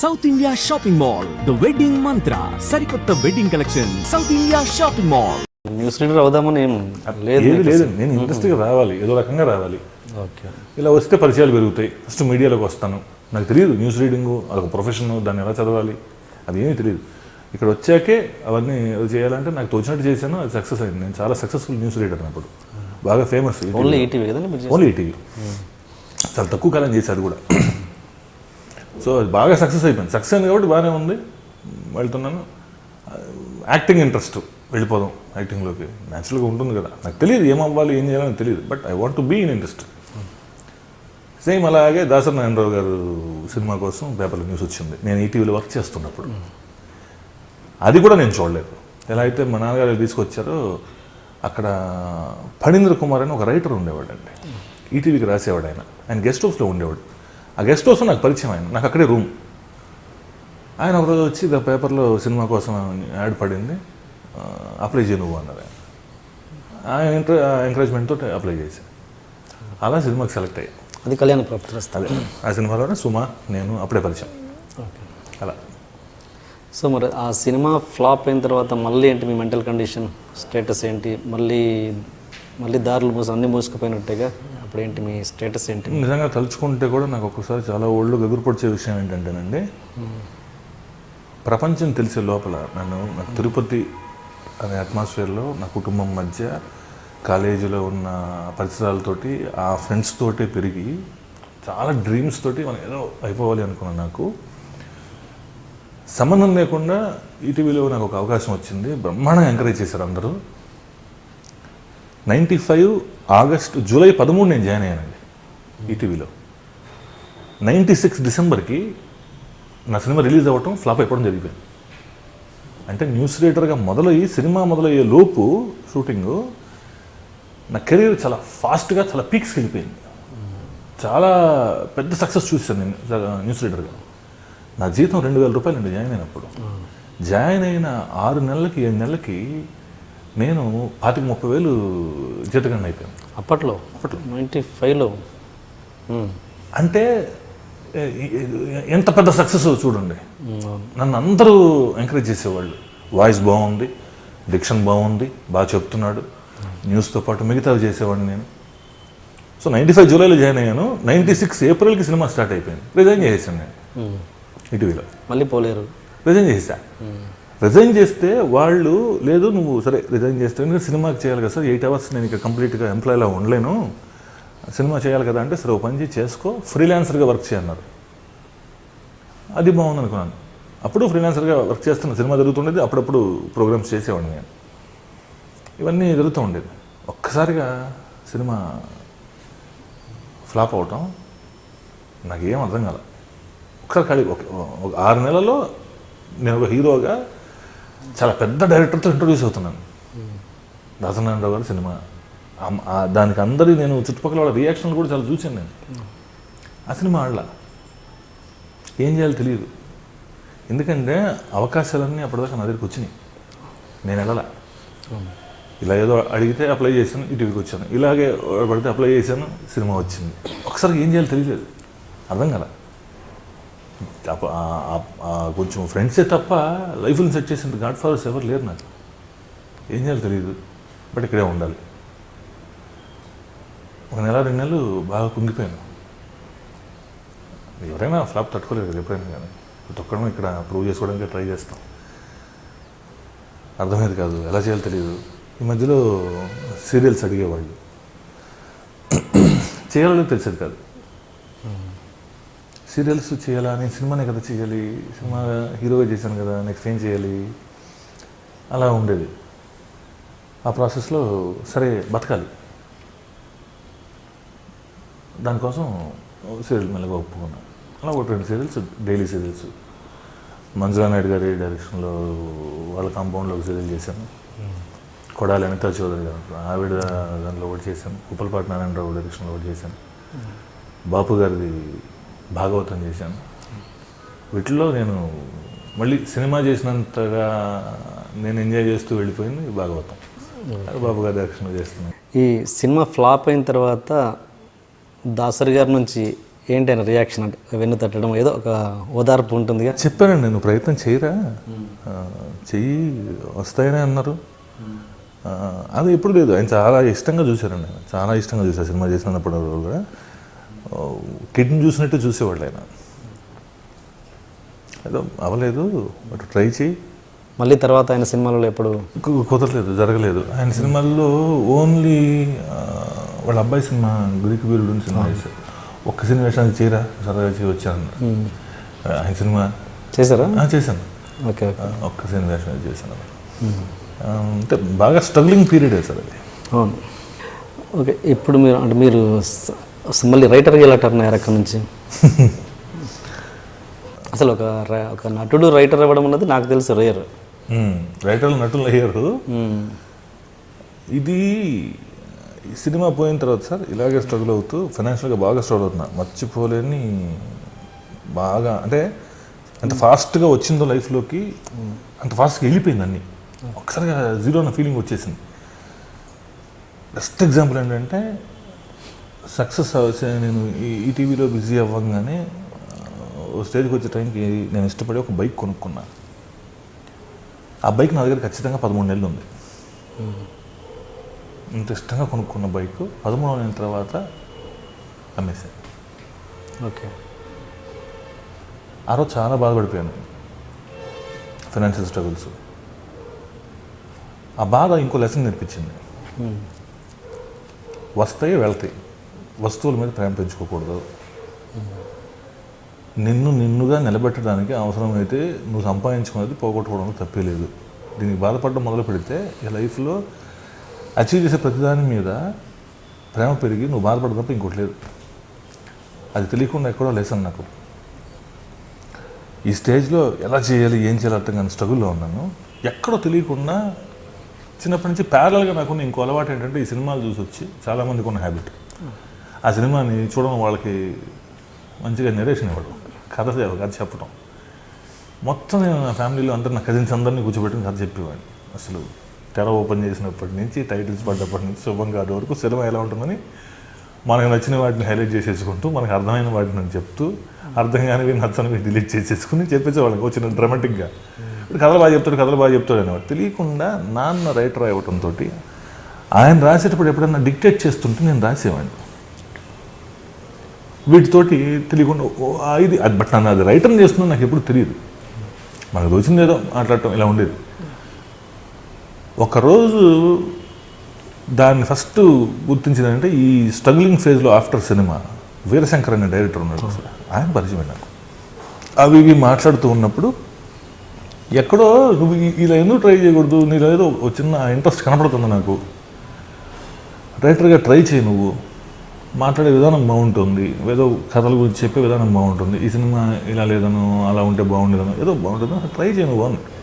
South India Shopping Mall The Wedding Mantra సరికొత్త wedding collection South India Shopping Mall news reader అవుదామని ఏం లేదు ఏది లేదు. నేను ఇండస్ట్రీకి రావాలి. ఏదో రకంగా రావాలి. ఓకే. ఇలా వస్తే పరిచయాలు పెరుగుతాయి. ఫస్ట్ మీడియాలోకి వస్తాను. నాకు తెలియదు న్యూస్ రీడింగ్ అదొక ప్రొఫెషన్ దాన్ని ఎలా చదవాలి? అది ఏమీ తెలియదు. ఇక్కడ వచ్చాకే అవన్నీ చేయాలంటే నాకు తోచినట్టు చేశాను అది సక్సెస్ అయింది. నేను చాలా సక్సెస్ఫుల్ న్యూస్ రీడర్ అప్పుడు. బాగా famous only ETV? Only ETV చాలా తక్కువ కాలం చేశారు కూడా. సో అది బాగా సక్సెస్ అయిపోయింది. సక్సెస్ అయింది కాబట్టి బాగానే ఉంది. వెళ్తున్నాను. యాక్టింగ్ ఇంట్రెస్ట్ వెళ్ళిపోదాం యాక్టింగ్లోకి. న్యాచురల్గా ఉంటుంది కదా. నాకు తెలియదు ఏం అవ్వాలి ఏం చేయాలని తెలియదు. But I want to be in interest same అలాగే దాసరి నారాయణరావు గారు సినిమా కోసం పేపర్లో న్యూస్ వచ్చింది. నేను ఈటీవీలో వర్క్ చేస్తున్నప్పుడు. అది కూడా నేను చూడలేదు. ఎలా అయితే మా నాన్నగారు తీసుకొచ్చారో అక్కడ ఫణీంద్ర కుమార్ అని ఒక రైటర్ ఉండేవాడు అండి ఈటీవీకి రాసేవాడు ఆయన. ఆయన గెస్ట్ హౌస్లో ఉండేవాడు. ఆ గెస్ట్ హౌస్లో నాకు పరిచయం ఆయన. నాకు అక్కడే రూమ్ ఆయన ఒకరోజు వచ్చి ద పేపర్లో సినిమా కోసం యాడ్ పడింది. అప్లై చేయ నువ్వు అన్నారు ఆయన. ఆయన ఎంకరే ఎంకరేజ్మెంట్ తోటి అప్లై చేశాను అలా సినిమాకి సెలెక్ట్ అయ్యాను అది కళ్యాణ ప్రాప్తి ఆ సినిమాలోనే సుమా నేను అప్పుడే పరిచయం. ఓకే. అలా. సో మరి ఆ సినిమా ఫ్లాప్ అయిన తర్వాత మళ్ళీ ఏంటి మీ మెంటల్ కండిషన్ స్టేటస్ ఏంటి? మళ్ళీ మళ్ళీ దారులు మూసి అన్ని మూసుకుపోయినట్టుగా అప్పుడు ఏంటి మీ స్టేటస్ ఏంటి? నిజంగా తలుచుకుంటే కూడా నాకు ఒక్కొక్కసారి చాలా ఒళ్ళు గగురుపడిచే విషయం ఏంటంటేనండి ప్రపంచం తెలిసే లోపల నన్ను నాకు తిరుపతి అనే అట్మాస్ఫియర్లో నా కుటుంబం మధ్య కాలేజీలో ఉన్న పరిసరాలతోటి ఆ ఫ్రెండ్స్ తోటే పెరిగి చాలా డ్రీమ్స్ తోటి మనం ఏదో అయిపోవాలి అనుకున్నాను నాకు. సంబంధం లేకుండా ఈటీవీలో నాకు ఒక అవకాశం వచ్చింది. బ్రహ్మాండంగా ఎంకరేజ్ చేశారు అందరూ. నైంటీ ఫైవ్ ఆగస్ట్ జూలై పదమూడు నేను జాయిన్ అయ్యానండి ఈటీవీలో. నైంటీ సిక్స్ డిసెంబర్కి నా సినిమా రిలీజ్ అవ్వటం ఫ్లాప్ అయిపోవడం జరిగిపోయింది. అంటే న్యూస్ రీడర్గా మొదలయ్యి సినిమా మొదలయ్యే లోపు షూటింగ్ నా కెరీర్ చాలా ఫాస్ట్గా చాలా పీక్స్కి వెళ్ళిపోయింది. చాలా పెద్ద సక్సెస్ చూశాను నేను న్యూస్ రీడర్గా నా జీతం రెండు వేల రూపాయలు అండి జాయిన్ అయినప్పుడు. జాయిన్ అయిన ఆరు నెలలకి ఏడు నెలలకి నేను పాతిక ముప్పై వేలు జీతగండి అయిపోయాను. అప్పట్లో? అప్పట్లో. నైంటీ ఫైవ్లో? అంటే ఎంత పెద్ద సక్సెస్ చూడండి. నన్ను అందరూ ఎంకరేజ్ చేసేవాళ్ళు. వాయిస్ బాగుంది డిక్షన్ బాగుంది బాగా చెప్తున్నాడు. న్యూస్తో పాటు మిగతావి చేసేవాడిని నేను. సో నైంటీ ఫైవ్ జూలైలో జాయిన్ అయ్యాను. నైంటీ సిక్స్ ఏప్రిల్కి సినిమా స్టార్ట్ అయిపోయింది. రిజైన్ చేసేసాను నేను. ఇటీవీలో. మళ్ళీ పోలేరు. రిజైన్ చేసా రిజైన్ చేస్తే వాళ్ళు లేదు నువ్వు సరే రిజైన్ చేస్తే నేను సినిమాకి చేయాలి కదా సార్ ఎయిట్ అవర్స్ నేను ఇక కంప్లీట్గా ఎంప్లాయ్లా ఉండలేను. సినిమా చేయాలి కదా అంటే సరే ఓ పని చేసి చేసుకో ఫ్రీలాన్సర్గా వర్క్ చేయన్నారు అది బాగుంది అనుకున్నాను. అప్పుడు ఫ్రీలాన్సర్గా వర్క్ చేస్తున్న సినిమా జరుగుతుండేది అప్పుడప్పుడు ప్రోగ్రామ్స్ చేసేవాడిని నేను. ఇవన్నీ జరుగుతూ ఉండేది ఒక్కసారిగా సినిమా ఫ్లాప్ అవటం నాకేం అర్థం కాల. ఒకసారి ఖాళీ ఒక ఒక ఆరు నెలల్లో నేను ఒక హీరోగా చాలా పెద్ద డైరెక్టర్తో ఇంట్రొడ్యూస్ అవుతున్నాను. దాసనారాయణరావు గారి సినిమా. దానికి అందరి నేను చుట్టుపక్కల వాళ్ళ రియాక్షన్లు కూడా చాలా చూశాను నేను. ఆ సినిమా ఆడలా. ఏం చేయాలో తెలియదు. ఎందుకంటే అవకాశాలన్నీ అప్పటిదాకా నా దగ్గరికి వచ్చినాయి. నేను వెళ్ళాల? ఇలా ఏదో అడిగితే అప్లై చేశాను ఇటీవీకి వచ్చాను. ఇలాగే పడితే అప్లై చేశాను సినిమా వచ్చింది. ఒకసారి ఏం చేయాలో తెలియలేదు. అర్థం కదా కొంచెం ఫ్రెండ్సే తప్ప లైఫ్ని సెట్ చేసిన గాడ్ ఫాదర్స్ ఎవరు లేరు నాకు. ఏం చేయాలో తెలియదు బట్ ఇక్కడే ఉండాలి. ఒక నెల రెండు నెలలు బాగా కుంగిపోయాను. ఎవరైనా ఫ్లాప్ తట్టుకోలేదు ఎప్పుడైనా కానీ. తొక్కడం ఇక్కడ ప్రూవ్ చేసుకోవడానికి ట్రై చేస్తాం. అర్థమయ్యేది కాదు ఎలా చేయాలో తెలియదు. ఈ మధ్యలో సీరియల్స్ అడిగేవాళ్ళు. చేయాలో తెలిసేది కాదు. సీరియల్స్ చేయాలా నేను సినిమానే కదా చేయాలి. సినిమా హీరోగా చేశాను కదా నెక్స్ట్ ఏం చేయాలి? అలా ఉండేది. ఆ ప్రాసెస్లో సరే బతకాలి. దానికోసం సీరియల్ మెల్లగా ఒప్పుకున్నాను అలా ఒక రెండు serials daily serials. Manjula Naidu గారి డైరెక్షన్లో వాళ్ళ కాంపౌండ్లో ఒక సీరియల్ చేశాను. కొడాలి అనితా చౌదరి గారు. ఆవిడ దాంట్లో ఒకటి చేశాను. ఉప్పలపాటి నారాయణరావు డైరెక్షన్లో ఒకటి చేశాను. బాపు గారిది భాగవతం చేశాను. వీటిలో నేను మళ్ళీ సినిమా చేసినంతగా నేను ఎంజాయ్ చేస్తూ వెళ్ళిపోయింది భాగవతం. బాబు గారి డైరెక్షన్లో చేస్తున్నాను. ఈ సినిమా ఫ్లాప్ అయిన తర్వాత దాసరి గారి నుంచి ఏంటి ఆయన రియాక్షన్ అంటే వెన్ను తట్టడం ఏదో ఒక ఓదార్పు ఉంటుందిగా చెప్పానండి నేను ప్రయత్నం చేయరా? చెయ్యి వస్తాయనే అన్నారు. అది ఎప్పుడు లేదు. ఆయన చాలా ఇష్టంగా చూశారండి. చాలా ఇష్టంగా చూశారు సినిమా చేసినప్పుడు కూడా. కిడ్ని చూసినట్టు చూసేవాళ్ళు ఆయన. ఏదో అవ్వలేదు బట్ ట్రై చేయి. మళ్ళీ తర్వాత ఆయన సినిమాలలో ఎప్పుడు? కుదరలేదు జరగలేదు. ఆయన సినిమాల్లో ఓన్లీ వాళ్ళ అబ్బాయి సినిమా గురికి వీరుడు సినిమా చేశారు. ఒక్క సినిమా వేషానికి చేయరా? సరదాగా చేయి వచ్చాను ఆయన సినిమా చేశారా? చేశాను. ఓకే ఒక్క సినిమా వేషం చేశాను అంటే బాగా స్ట్రగ్లింగ్ పీరియడే సార్ అది. అవును. ఓకే ఇప్పుడు మీరు అంటే మీరు స- మళ్ళీ రైటర్గా ఎలా టర్న్ అయ్యారు అక్కడ నుంచి. అసలు ఒక ఒక నటుడు రైటర్ అవ్వడం అన్నది నాకు తెలుసు రేర్ మ్మ్. రైటర్లు నటులు అయ్యారు. ఇది సినిమా పోయిన తర్వాత సార్ ఇలాగే స్ట్రగుల్ అవుతూ ఫైనాన్షియల్గా బాగా స్ట్రగుల్ అవుతున్నా. మర్చిపోలేని బాగా అంటే అంత ఫాస్ట్గా వచ్చిందో లైఫ్లోకి అంత ఫాస్ట్గా వెళ్ళిపోయింది అన్ని. ఒకసారిగా జీరో అన్న ఫీలింగ్ వచ్చేసింది. బెస్ట్ ఎగ్జాంపుల్ ఏంటంటే సక్సెస్ నేను ఈ ఈ టీవీలో బిజీ అవ్వగానే స్టేజ్కి వచ్చే టైంకి నేను ఇష్టపడి ఒక బైక్ కొనుక్కున్నా. ఆ బైక్ నా దగ్గర ఖచ్చితంగా పదమూడు నెలలు ఉంది. ఇంత ఇష్టంగా కొనుక్కున్న బైక్ పదమూడవ నెలల తర్వాత అమ్మేశాను. ఓకే. ఆ రోజు చాలా బాధపడిపోయాను. ఫైనాన్షియల్ స్ట్రగుల్స్ ఆ బాధ ఇంకో లెసన్ నేర్పించింది. వస్తాయి వెళ్తాయి. వస్తువుల మీద ప్రేమ పెంచుకోకూడదు. నిన్ను నిన్నుగా నిలబెట్టడానికి అవసరమైతే నువ్వు సంపాదించుకున్నది పోగొట్టుకోవడంలో తప్పే లేదు. దీనికి బాధపడడం మొదలు పెడితే ఈ లైఫ్లో అచీవ్ చేసే ప్రతిదాని మీద ప్రేమ పెరిగి నువ్వు బాధపడడం తప్ప ఇంకోటి లేదు. అది తెలియకుండా ఎక్కడో లెసన్ నాకు. ఈ స్టేజ్లో ఎలా చేయాలి ఏం చేయాలి అర్థం కానీ స్ట్రగుల్లో ఉన్నాను. ఎక్కడో తెలియకుండా చిన్నప్పటి నుంచి ప్యారల్గా నాకున్న ఇంకో అలవాటు ఏంటంటే ఈ సినిమాలు చూసి వచ్చి చాలామందికి ఉన్న హ్యాబిట్ ఆ సినిమాని చూడడం వాళ్ళకి మంచిగా నెరేషన్ ఇవ్వడం. కథ కథ చెప్పడం మొత్తం నేను నా ఫ్యామిలీలో అందరు నా కజిన్స్ అందరినీ కూర్చోబెట్టుకుని కథ చెప్పేవాడిని. అసలు తెర ఓపెన్ చేసినప్పటి నుంచి టైటిల్స్ పడ్డప్పటి నుంచి శుభం కార్డు వరకు సినిమా ఎలా ఉంటుందని మనకు నచ్చిన వాటిని హైలైట్ చేసేసుకుంటూ మనకు అర్థమైన వాటిని చెప్తూ అర్థం కానివి నచ్చనివి డిలీట్ చేసేసుకుని చెప్పేసేవాళ్ళకి వచ్చిన డ్రామాటిక్గా ఇప్పుడు కథలు బాగా చెప్తాడు కథలు బాగా చెప్తాడు అనేవాడు. తెలియకుండా నాన్న రైటర్ అవ్వటంతో ఆయన రాసేటప్పుడు ఎప్పుడైనా డిక్టేట్ చేస్తుంటే నేను రాసేవాడిని. వీటితోటి తెలియకుండా ఇది అది బట్ నన్ను అది రైటర్ చేస్తున్నా నాకు ఎప్పుడు తెలియదు. మనకు తోచింది ఏదో మాట్లాడటం ఇలా ఉండేది. ఒకరోజు దాన్ని ఫస్ట్ గుర్తించిందంటే ఈ స్ట్రగ్లింగ్ ఫేజ్లో ఆఫ్టర్ సినిమా వీరశంకర్ అనే డైరెక్టర్ ఉన్నాడు సార్. ఆయన పరిచయం నాకు. అవి ఇవి మాట్లాడుతూ ఉన్నప్పుడు ఎక్కడో నువ్వు ఇలా ఎందుకు ట్రై చేయకూడదు? నీలో ఏదో ఒక చిన్న ఇంట్రెస్ట్ కనపడుతుంది నాకు. రైటర్గా ట్రై చేయి నువ్వు. మాట్లాడే విధానం బాగుంటుంది. ఏదో కథల గురించి చెప్పే విధానం బాగుంటుంది. ఈ సినిమా ఇలా లేదను అలా ఉంటే బాగుండేదను ఏదో బాగుంటుందో ట్రై చేయను. బాగుంటుంది